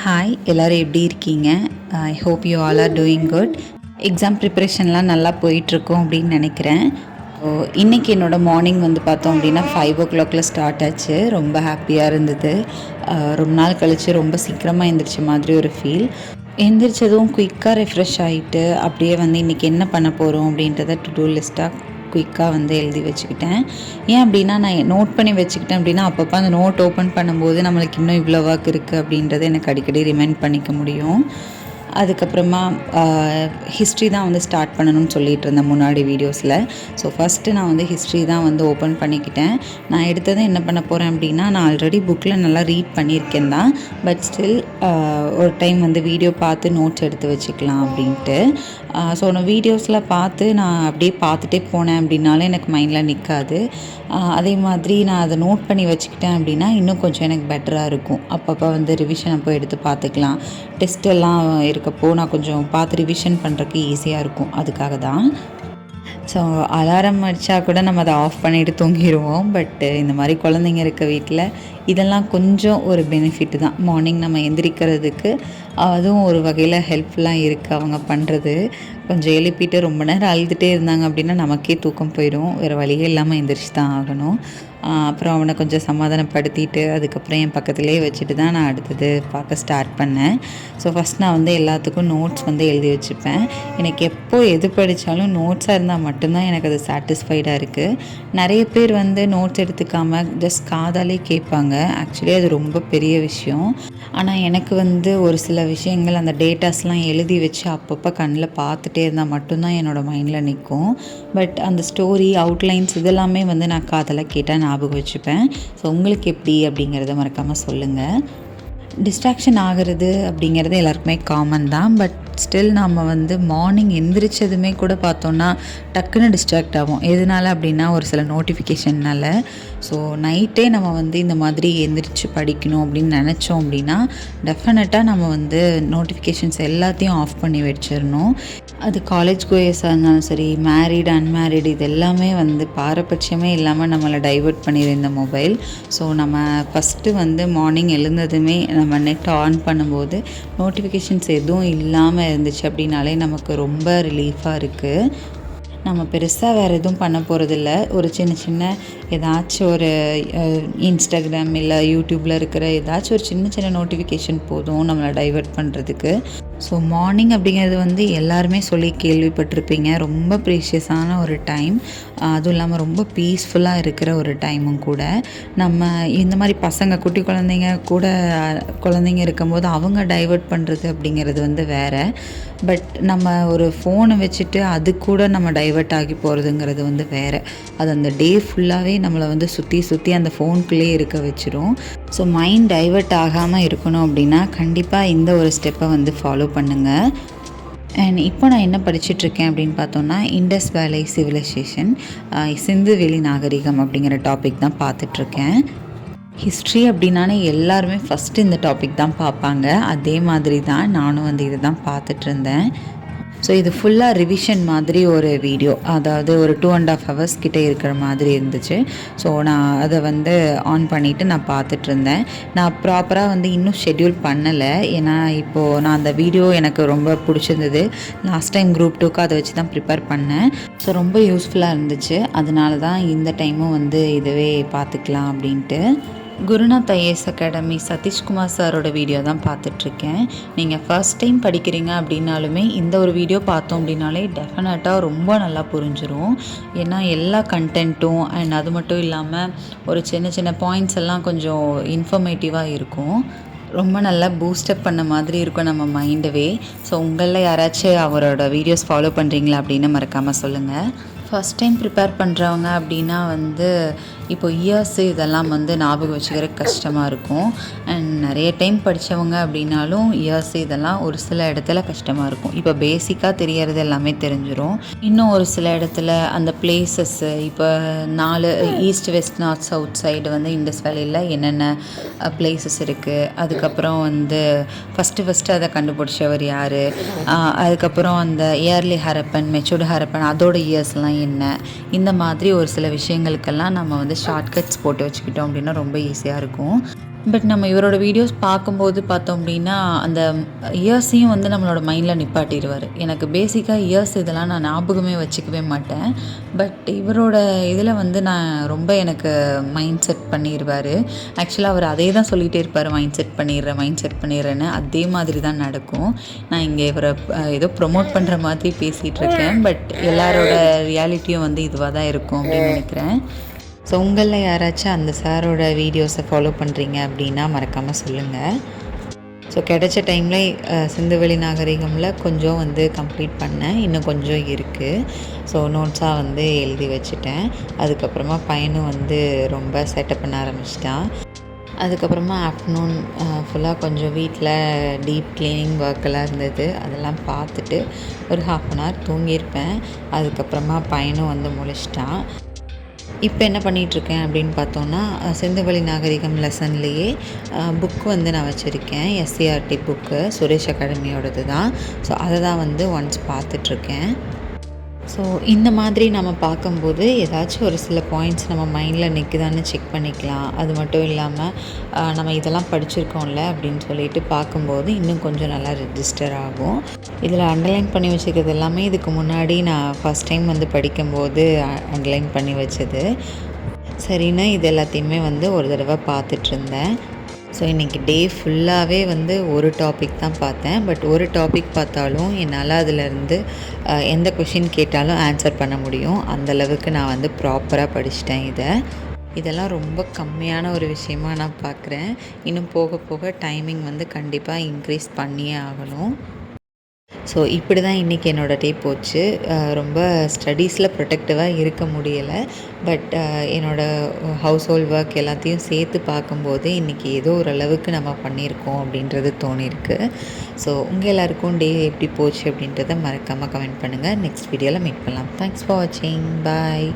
Hi எல்லோரும் எப்படி இருக்கீங்க? I hope you all are doing good exam ப்ரிப்பரேஷன்லாம் நல்லா போயிட்டுருக்கோம் அப்படின்னு நினைக்கிறேன். ஸோ இன்றைக்கி என்னோடய மார்னிங் வந்து பார்த்தோம் அப்படின்னா ஃபைவ் ஓ கிளாக்ல ஸ்டார்ட் ஆச்சு. ரொம்ப ஹாப்பியாக இருந்தது. ரொம்ப நாள் கழித்து ரொம்ப சீக்கிரமாக எழுந்திரிச்ச மாதிரி ஒரு ஃபீல் எந்திரிச்சதும் குயிக்காக ரெஃப்ரெஷ் ஆகிட்டு அப்படியே வந்து இன்றைக்கி என்ன பண்ண போகிறோம் அப்படின்றத டு டூ லிஸ்ட்டாக குயிக்காக வந்து எழுதி வச்சுக்கிட்டேன். ஏன் அப்படின்னா நான் நோட் பண்ணி வச்சுக்கிட்டேன் அப்படின்னா அப்பப்போ அந்த நோட் ஓப்பன் பண்ணும்போது நம்மளுக்கு இன்னும் இவ்வளோ ஒர்க் இருக்குது அப்படின்றத எனக்கு அடிக்கடி ரிமைண்ட் பண்ணிக்க முடியும். அதுக்கப்புறமா ஹிஸ்ட்ரி தான் வந்து ஸ்டார்ட் பண்ணணும்னு சொல்லிட்டு இருந்தேன் முன்னாடி வீடியோஸில் ஸோ ஃபஸ்ட்டு நான் வந்து ஹிஸ்ட்ரி தான் வந்து ஓப்பன் பண்ணிக்கிட்டேன். நான் எடுத்தது என்ன பண்ண போகிறேன் அப்படின்னா நான் ஆல்ரெடி புக்கில் நல்லா ரீட் பண்ணியிருக்கேன் தான். பட் ஸ்டில் ஒரு டைம் வந்து வீடியோ பார்த்து நோட்ஸ் எடுத்து வச்சுக்கலாம் அப்படின்ட்டு. ஸோ நான் வீடியோஸில் பார்த்து நான் அப்படியே பார்த்துட்டே போனேன் அப்படின்னாலும் எனக்கு மைண்டில் நிற்காது அதே மாதிரி நான் அதை நோட் பண்ணி வச்சுக்கிட்டேன் அப்படின்னா இன்னும் கொஞ்சம் எனக்கு பெட்டராக இருக்கும். அப்பப்போ வந்து ரிவிஷன் அப்போ எடுத்து பார்த்துக்கலாம். டெஸ்ட் எல்லாம் இருக்கப்போ நான் கொஞ்சம் பார்த்து ரிவிஷன் பண்ணுறதுக்கு ஈஸியாக இருக்கும். அதுக்காக தான். ஸோ அலாரம் அடித்தா கூட நம்ம அதை ஆஃப் பண்ணிட்டு தூங்கிடுவோம் பட்டு இந்த மாதிரி குழந்தைங்க இருக்க வீட்டில் இதெல்லாம் கொஞ்சம் ஒரு பெனிஃபிட் தான். மார்னிங் நம்ம எந்திரிக்கிறதுக்கு அதுவும் ஒரு வகையில் ஹெல்ப்ஃபுல்லாக இருக்குது அவங்க பண்ணுறது கொஞ்சம் எழுப்பிட்டு ரொம்ப நேரம் அழுதுகிட்டே இருந்தாங்க அப்படின்னா நமக்கே தூக்கம் போயிடும் வேறு வழியே இல்லாமல் எந்திரிச்சு தான் ஆகணும். அப்புறம் அவனை கொஞ்சம் சமாதானப்படுத்திட்டு அதுக்கப்புறம் என் பக்கத்துலேயே வச்சுட்டு தான் நான் அடுத்தது பார்க்க ஸ்டார்ட் பண்ணேன். ஸோ ஃபஸ்ட் நான் வந்து எல்லாத்துக்கும் நோட்ஸ் வந்து எழுதி வச்சுப்பேன். எனக்கு எப்போ எது படித்தாலும் நோட்ஸாக இருந்தால் மட்டும்தான் எனக்கு அது சாட்டிஸ்ஃபைடாக இருக்குது நிறைய பேர் வந்து நோட்ஸ் எடுத்துக்காமல் ஜஸ்ட் காதாலே கேட்பாங்க. ஆக்சுவலி அது ரொம்ப பெரிய விஷயம். ஆனால் எனக்கு வந்து ஒரு சில விஷயங்கள் அந்த டேட்டாஸ்லாம் எழுதி வச்சு அப்பப்போ கண்ணில் பார்த்துட்டே இருந்தால் மட்டும்தான் என்னோடய மைண்டில் நிற்கும் பட் அந்த ஸ்டோரி அவுட்லைன்ஸ் இதெல்லாமே வந்து நான் காதில் கேட்டேன் ஞாபகம் வச்சுப்பேன். ஸோ உங்களுக்கு எப்படி அப்படிங்கிறத மறக்காமல் சொல்லுங்கள் டிஸ்ட்ராக்ஷன் ஆகிறது அப்படிங்கிறது எல்லாருக்குமே காமன் தான். பட் ஸ்டில் நம்ம வந்து மார்னிங் எந்திரிச்சதுமே கூட பார்த்தோன்னா டக்குன்னு டிஸ்ட்ராக்ட் ஆகும் எதனால அப்படின்னா ஒரு சில நோட்டிஃபிகேஷன்னால ஸோ நைட்டே நம்ம வந்து இந்த மாதிரி எந்திரிச்சு படிக்கணும் அப்படின்னு நினச்சோம் அப்படின்னா டெஃபினட்டாக நம்ம வந்து நோட்டிஃபிகேஷன்ஸ் எல்லாத்தையும் ஆஃப் பண்ணி வச்சிடணும். அது காலேஜ் கோயர்ஸாக இருந்தாலும் சரி மேரீடு அன்மேரிடு இது எல்லாமே வந்து பாரபட்சமே இல்லாமல் நம்மளை டைவர்ட் பண்ணிடு இந்த மொபைல் ஸோ நம்ம ஃபஸ்ட்டு வந்து மார்னிங் எழுந்ததுமே நம்ம நெட் ஆன் பண்ணும்போது நோட்டிஃபிகேஷன்ஸ் எதுவும் இல்லாமல் இருந்துச்சு அப்படின்னாலே நமக்கு ரொம்ப ரிலீஃபாக இருக்குது நம்ம பெருசாக வேறு எதுவும் பண்ண போகிறதில்ல ஒரு சின்ன சின்ன ஏதாச்சும் ஒரு இன்ஸ்டாகிராம் இல்லை யூடியூப்பில் இருக்கிற ஏதாச்சும் ஒரு சின்ன சின்ன நோட்டிஃபிகேஷன் போதும் நம்மளை டைவர்ட் பண்ணுறதுக்கு ஸோ மார்னிங் அப்படிங்கிறது வந்து எல்லாருமே சொல்லி கேள்விப்பட்டிருப்பீங்க. ரொம்ப ப்ரீஷியஸான ஒரு டைம் அதுவும் இல்லாமல் ரொம்ப பீஸ்ஃபுல்லாக இருக்கிற ஒரு டைமும் கூட. நம்ம இந்த மாதிரி பசங்க குட்டி குழந்தைங்க கூட குழந்தைங்க இருக்கும்போது அவங்க டைவர்ட் பண்ணுறது அப்படிங்கிறது வந்து வேறு. பட் நம்ம ஒரு ஃபோனை வச்சுட்டு அது கூட நம்ம டைவர்ட் ஆகி போகிறதுங்கிறது வந்து வேறு. அது அந்த டே ஃபுல்லாகவே நம்மளை வந்து சுற்றி சுற்றி அந்த ஃபோனுக்குள்ளேயே இருக்க வச்சிரும். ஸோ மைண்ட் டைவர்ட் ஆகாமல் இருக்கணும் அப்படின்னா கண்டிப்பாக இந்த ஒரு ஸ்டெப்பை வந்து ஃபாலோ பண்ணுங்கள் அண்ட் இப்போ நான் என்ன படிச்சிட்ருக்கேன் அப்படின்னு பார்த்தோன்னா இண்டஸ் வேலை சிவிலைசேஷன் சிந்து வெளி நாகரிகம் அப்படிங்கிற டாபிக் தான் பார்த்துட்ருக்கேன் ஹிஸ்ட்ரி அப்படின்னாலே எல்லாருமே ஃபஸ்ட்டு இந்த டாபிக் தான் பார்ப்பாங்க. அதே மாதிரி தான் நானும் வந்து இதை தான் பார்த்துட்ருந்தேன் ஸோ இது ஃபுல்லாக ரிவிஷன் மாதிரி ஒரு வீடியோ அதாவது ஒரு டூ அண்ட் ஆஃப் ஹவர்ஸ் கிட்டே இருக்கிற மாதிரி இருந்துச்சு. ஸோ நான் அதை வந்து ஆன் பண்ணிவிட்டு நான் பார்த்துட்டு இருந்தேன். நான் ப்ராப்பராக வந்து இன்னும் ஷெட்யூல் பண்ணலை. ஏன்னா இப்போது நான் அந்த வீடியோ எனக்கு ரொம்ப பிடிச்சிருந்தது. லாஸ்ட் டைம் குரூப் டூக்கு அதை வச்சு தான் ப்ரிப்பேர் பண்ணேன். ஸோ ரொம்ப யூஸ்ஃபுல்லாக இருந்துச்சு. அதனால தான் இந்த டைமும் வந்து இதுவே பார்த்துக்கலாம் அப்படின்ட்டு. குருநாத் ஐஏஎஸ் அகாடமி சதீஷ்குமார் சாரோட வீடியோ தான் பார்த்துட்ருக்கேன். நீங்கள் ஃபர்ஸ்ட் டைம் படிக்கிறீங்க அப்படின்னாலுமே இந்த ஒரு வீடியோ பார்த்தோம் அப்படின்னாலே டெஃபினட்டாக ரொம்ப நல்லா புரிஞ்சிடும் ஏன்னா எல்லா கண்டென்ட்டும் அண்ட் அது மட்டும் இல்லாமல் ஒரு சின்ன சின்ன பாயிண்ட்ஸ் எல்லாம் கொஞ்சம் இன்ஃபர்மேட்டிவாக இருக்கும். ரொம்ப நல்லா பூஸ்டப் பண்ண மாதிரி இருக்கும் நம்ம மைண்டவே ஸோ உங்களில் யாராச்சும் அவரோட வீடியோஸ் ஃபாலோ பண்ணுறீங்களா அப்படின்னு மறக்காமல் சொல்லுங்கள் ஃபஸ்ட் டைம் ப்ரிப்பேர் பண்ணுறவங்க அப்படின்னா வந்து இப்போ இயர்ஸு இதெல்லாம் வந்து ஞாபகம் வச்சுக்கிற கஷ்டமாக இருக்கும். அண்ட் நிறைய டைம் படித்தவங்க அப்படின்னாலும் இயர்ஸ் இதெல்லாம் ஒரு சில இடத்துல கஷ்டமாக இருக்கும். இப்போ பேசிக்காக தெரியறது எல்லாமே தெரிஞ்சிடும் இன்னும் ஒரு சில இடத்துல அந்த பிளேசஸ்ஸு இப்போ நாலு east west north south side வந்து இண்டஸ் வேலையில் என்னென்ன பிளேசஸ் இருக்குது அதுக்கப்புறம் வந்து ஃபஸ்ட்டு ஃபஸ்ட்டு அதை கண்டுபிடிச்சவர் யார்? அதுக்கப்புறம் அந்த இயர்லி ஹரப்பன் மெச்சூர்டு ஹரப்பன் அதோட இயர்ஸ்லாம் என்ன? இந்த மாதிரி ஒரு சில விஷயங்களுக்கெல்லாம் நம்ம வந்து ஷார்ட்கட்ஸ் போட்டு வச்சுக்கிட்டோம் அப்படின்னா ரொம்ப ஈஸியாக இருக்கும். பட் நம்ம இவரோட வீடியோஸ் பார்க்கும்போது பார்த்தோம் அப்படின்னா அந்த இயர்ஸையும் வந்து நம்மளோட மைண்டில் நிப்பாட்டிடுவார். எனக்கு பேசிக்காக இயர்ஸ் இதெல்லாம் நான் ஞாபகமே வச்சுக்கவே மாட்டேன். பட் இவரோட இதில் வந்து நான் ரொம்ப எனக்கு மைண்ட் செட் பண்ணிடுவார். ஆக்சுவலாக அவர் அதே தான் சொல்லிகிட்டே இருப்பார் மைண்ட் செட் பண்ணிடுறேன் மைண்ட் செட் பண்ணிடுறேன்னு. அதே மாதிரி தான் நடக்கும். நான் இங்கே இவரை ஏதோ ப்ரொமோட் பண்ணுற மாதிரி பேசிகிட்டு இருக்கேன். பட் எல்லாரோட ரியாலிட்டியும் வந்து இதுவாக தான் இருக்கும் அப்படின்னு நினைக்கிறேன். ஸோ உங்களில் யாராச்சும் அந்த சாரோட வீடியோஸை ஃபாலோ பண்ணுறீங்க அப்படின்னா மறக்காமல் சொல்லுங்கள் ஸோ கிடைச்ச டைமில் சிந்துவெளி நாகரிகமில் கொஞ்சம் வந்து கம்ப்ளீட் பண்ணேன். இன்னும் கொஞ்சம் இருக்குது ஸோ நோட்ஸாக வந்து எழுதி வச்சுட்டேன். அதுக்கப்புறமா பையனும் வந்து ரொம்ப செட்டப் பண்ண ஆரம்பிச்சிட்டான். அதுக்கப்புறமா ஆஃப்டர்நூன் ஃபுல்லாக கொஞ்சம் வீட்டில் டீப் க்ளீனிங் ஒர்க்கெல்லாம் இருந்தது. அதெல்லாம் பார்த்துட்டு ஒரு ஹாஃப் அன் ஹவர் தூங்கியிருப்பேன். அதுக்கப்புறமா பையனும் வந்து முழிச்சிட்டான். இப்போ என்ன பண்ணிகிட்ருக்கேன் அப்படின்னு பார்த்தோன்னா அஹ், சிந்துவெளி நாகரிகம் லெசன்லேயே புக் வந்து நான் வச்சுருக்கேன். எஸ்சிஆர்டி புக்கு சுரேஷ் அகாடமியோடது தான் ஸோ அதை தான் வந்து ஒன்ஸ் பார்த்துட்ருக்கேன். ஸோ இந்த மாதிரி நம்ம பார்க்கும்போது ஏதாச்சும் ஒரு சில பாயிண்ட்ஸ் நம்ம மைண்டில் நிற்குதான்னு செக் பண்ணிக்கலாம். அது மட்டும் இல்லாமல் நம்ம இதெல்லாம் படிச்சிருக்கோம்ல அப்படின்னு சொல்லிட்டு பார்க்கும்போது இன்னும் கொஞ்சம் நல்லா ரெஜிஸ்டர் ஆகும். இதில் அண்டர்லைன் பண்ணி வச்சுக்கிறது எல்லாமே இதுக்கு முன்னாடி நான் ஃபஸ்ட் டைம் வந்து படிக்கும்போது அண்டர்லைன் பண்ணி வச்சது. சரின்னு இது எல்லாத்தையுமே வந்து ஒரு தடவை பார்த்துட்ருந்தேன் ஸோ இன்றைக்கி டே ஃபுல்லாகவே வந்து ஒரு டாபிக் தான் பார்த்தேன். பட் ஒரு டாபிக் பார்த்தாலும் என்னால் அதிலேருந்து எந்த கொஷின் கேட்டாலும் ஆன்சர் பண்ண முடியும். அந்தளவுக்கு நான் வந்து ப்ராப்பராக படிச்சிட்டேன் இதை. இதெல்லாம் ரொம்ப கம்மியான ஒரு விஷயமா நான் பார்க்குறேன் இன்னும் போக போக டைமிங் வந்து கண்டிப்பாக இன்க்ரீஸ் பண்ணியே ஆகணும். ஸோ இப்படி தான் இன்றைக்கி என்னோடய டே போச்சு ரொம்ப ஸ்டடீஸில் ப்ரொடெக்டிவாக இருக்க முடியலை. பட் என்னோடய ஹவுஸ் ஹோல்ட் ஒர்க் எல்லாத்தையும் சேர்த்து பார்க்கும்போது இன்றைக்கி ஏதோ ஓரளவுக்கு நம்ம பண்ணியிருக்கோம் அப்படின்றது தோணியிருக்கு. ஸோ உங்கள் எல்லாருக்கும் டே எப்படி போச்சு அப்படின்றத மறக்காமல் கமெண்ட் பண்ணுங்கள் நெக்ஸ்ட் வீடியோவில் மீட் பண்ணலாம். தேங்க்ஸ் ஃபார் வாட்சிங் பாய்